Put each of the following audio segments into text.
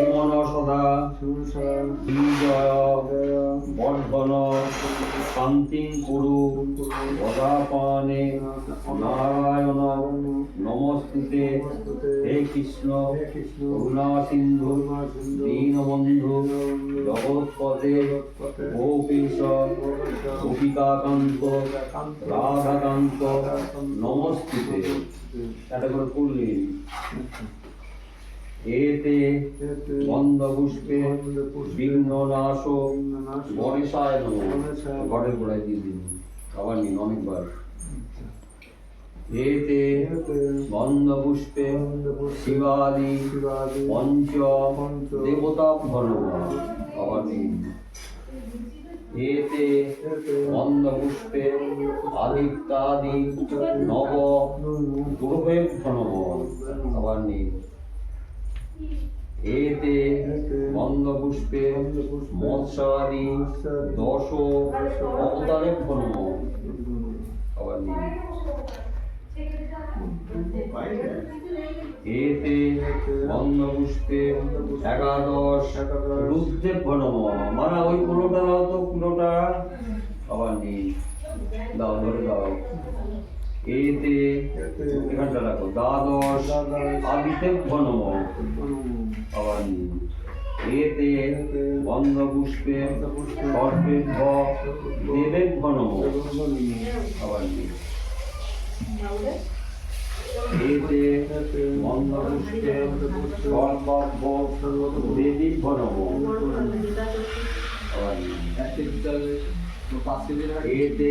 শিবন সদা বিজয় বর্ধন শান্তি কুরু পদাপানে নারায়ণ নমস্তুতে। হে কৃষ্ণ, করুণা সিন্ধু, দীনবন্ধু জগৎপদে গোপীশ গোপিকাকান্ত, রাধাকান্ত, নমস্তুতে। এটা করে করলি এতে বন্ধপুষ্পে বিঘ্ন নাশ গণেশায় নম। ঘরের গোড়ায় দিয়ে দিন। আবার নিন অনেকবার। এতে গন্ধপুষ্পে শিবাদি পঞ্চ দেবতা ভনব আবার নিন এতে গন্ধপুষ্পে আদিত্যাদি নব দুর্ভে ভনব আবার নিন। এতে গন্ধপুষ্পে মৎস্যাদি দশ অবতারে নিন এতে গন্ধপুষ্পে একাদশ রুদ্রে ভনম মানে ওই দাও তো কুলোটা আবার নেই। দাও, ধরে দাও। এতে এখানটা রাখো দ্বাদশ আদিতে ভনম আবার এতে গন্ধপুষ্পে সর্বে দেবে ভনম আবার এতে মন্দপুষ্পে সর্বব্য দেবী ভনব এতে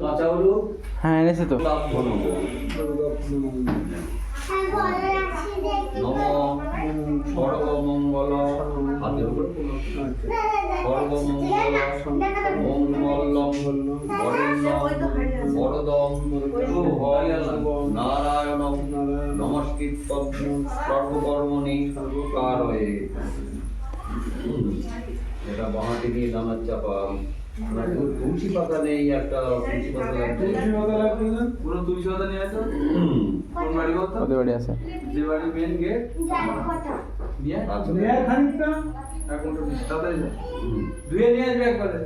কাঁচা হলুদ হ্যাঁ এনেছে তো। সর্বমঙ্গল সর্বমঙ্গল বরদম নারায়ণ নমস্কৃতম সর্বকর্মণি কারয়ে এটা বাঁহাতি দিয়ে দানার চাপা। তুলসী পাতা নেই একটা তুলসী পাতা লাগবে। তুলসী পাতা লাগবে না? পুরো তুলসী পাতা নিয়ে আসো কোন বাড়ি ওদের বাড়ি আছে। যে বাড়ি মেন গেট নিয়ে। খানিকটা এখন তো। হুম। ধুয়ে নিয়ে আসবে একবারে।